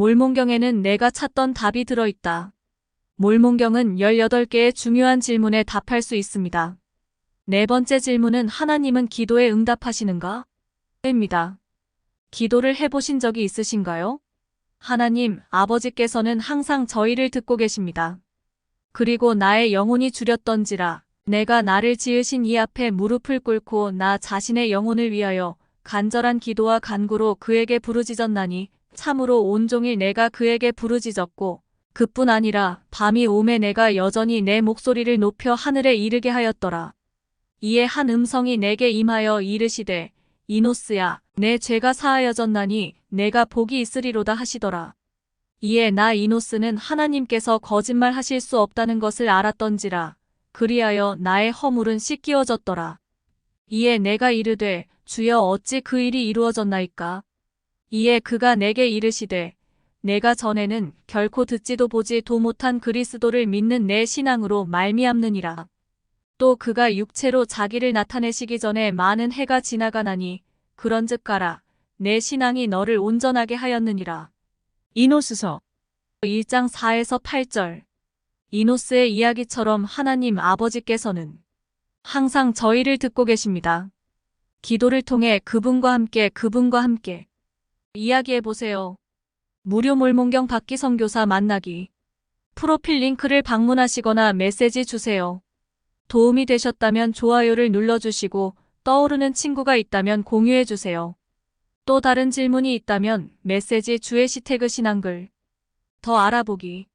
몰몬경에는 내가 찾던 답이 들어있다. 몰몬경은 18개의 중요한 질문에 답할 수 있습니다. 네 번째 질문은 하나님은 기도에 응답하시는가? 입니다. 기도를 해보신 적이 있으신가요? 하나님, 아버지께서는 항상 저희를 듣고 계십니다. 그리고 나의 영혼이 주렸던지라 내가 나를 지으신 이 앞에 무릎을 꿇고 나 자신의 영혼을 위하여 간절한 기도와 간구로 그에게 부르짖었나니 참으로 온종일 내가 그에게 부르짖었고 그뿐 아니라 밤이 오매 내가 여전히 내 목소리를 높여 하늘에 이르게 하였더라. 이에 한 음성이 내게 임하여 이르시되 이노스야 내 죄가 사하여졌나니 내가 복이 있으리로다 하시더라. 이에 나 이노스는 하나님께서 거짓말 하실 수 없다는 것을 알았던지라. 그리하여 나의 허물은 씻기어졌더라. 이에 내가 이르되 주여 어찌 그 일이 이루어졌나이까? 이에 그가 내게 이르시되 내가 전에는 결코 듣지도 보지도 못한 그리스도를 믿는 내 신앙으로 말미암느니라. 또 그가 육체로 자기를 나타내시기 전에 많은 해가 지나가나니 그런즉 가라 내 신앙이 너를 온전하게 하였느니라. 이노스서 1장 4에서 8절. 이노스의 이야기처럼 하나님 아버지께서는 항상 저희를 듣고 계십니다. 기도를 통해 그분과 함께 그분과 함께 이야기해 보세요. 무료 몰몬경 받기 선교사 만나기. 프로필 링크를 방문하시거나 메시지 주세요. 도움이 되셨다면 좋아요를 눌러주시고 떠오르는 친구가 있다면 공유해 주세요. 또 다른 질문이 있다면 메시지 주의 시태그 신앙글 더 알아보기